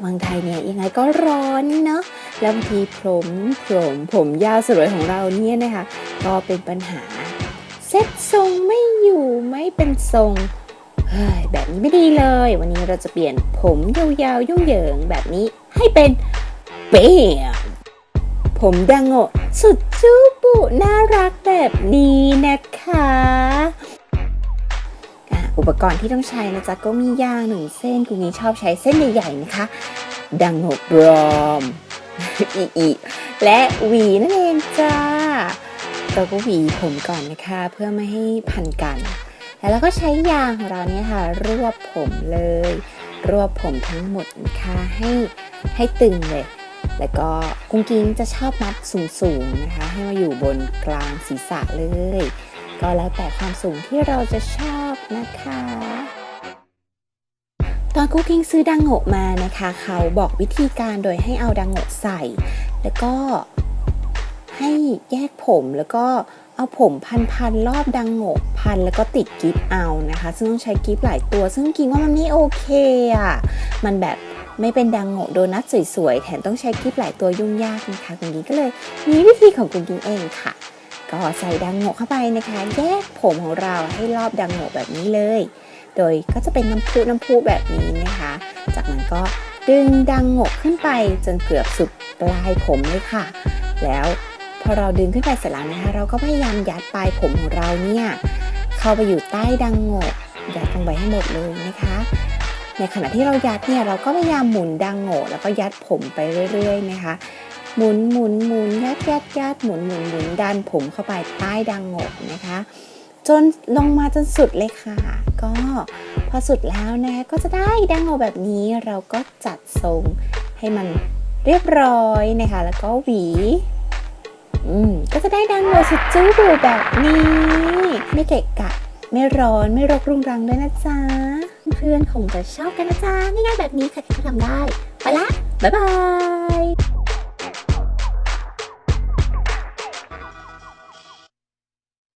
เมืองไทยเนี่ยยังไงก็ร้อนเนาะแล้วบางทีผมผมผมยาวสลวยของเราเนี่ยนะคะก็เป็นปัญหาเซ็ตทรงไม่อยู่ไม่เป็นทรงเฮ้ยแบบนี้ไม่ดีเลย วันนี้เราจะเปลี่ยนผมยาวๆยุ่งเหยิงแบบนี้ให้เป็นเปียผมดังโงะสุดจูบุน่ารักแบบนี้ ปกรณ์ที่ต้องใช้นะจ๊ะก็มียางหนึ่งเส้นกูนี้ชอบใช้เส้นใหญ่ๆนะคะ ดังโงะบรอมอีอีและหวีนั่นเองจ้าเราก็หวีผมก่อนนะคะ เพื่อไม่ให้พันกัน แล้วเราก็ใช้ยางของเราเนี่ยค่ะ รวบผมเลย รวบผมทั้งหมดนะคะให้ให้ตึงเลย แล้วก็กุ้งกิ้งจะชอบมัดสูงๆนะคะ ให้มาอยู่บนกลางศีรษะเลย ก็แล้วแต่ความสูงที่เราจะชอบนะคะ ตอนกุ้งกิ้งซื้อดังโงะมานะคะ เขาบอกวิธีการโดยให้เอาดังโงะใส่ แล้วก็ให้แยกผมแล้วก็เอาผมพันพันรอบดังโงกพันแล้วก็ติดกิฟเอานะคะ ซึ่งต้องใช้กิฟหลายตัว ซึ่งกิงว่ามันไม่โอเคอะมันแบบไม่เป็นดังโงกโดนัทสวยๆ แถมต้องใช้กิฟหลายตัวยุ่งยากนะคะกุงกิงก็เลยมีวิธีของกุงกิงเองค่ะ ก็ใส่ดังโงเข้าไปนะคะ แยกผมของเราให้รอบดังโงแบบนี้เลย โดยก็จะเป็นน้ำพุน้ำพุแบบนี้นะคะ จากนั้นก็ดึงดังโงขึ้นไปจนเกือบสุดปลายผมเลยค่ะ แล้วพอเราดึงขึ้นไปเสร็จแล้วนะคะเราก็พยายามยัดปลายผมของเราเนี่ยเข้าไปอยู่ใต้ดังโงยัดลงไปให้หมดเลยนะคะ ในขณะที่เรายัดเนี่ยเราก็พยายามหมุนดังโงแล้วก็ยัดผมไปเรื่อยๆนะคะ หมุนหมุนหมุนยัดยัดยัดหมุนหมุนหมุนดันผมเข้าไปใต้ดังโงกนะคะ จนลงมาจนสุดเลยค่ะ ก็พอสุดแล้วนะคะก็จะได้ดังโงกแบบนี้เราก็จัดทรงให้มันเรียบร้อยนะคะ แล้วก็หวีอืมก็จะได้ดังโงสุดจู้บูแบบนี้ ไม่เกะกะ ไม่ร้อนไม่รกรุงรังด้วยนะจ๊ะ เพื่อนคงจะชอบกันนะจ๊ะง่ายๆแบบนี้ใครๆก็ทำได้ ไปละ บ๊ายบาย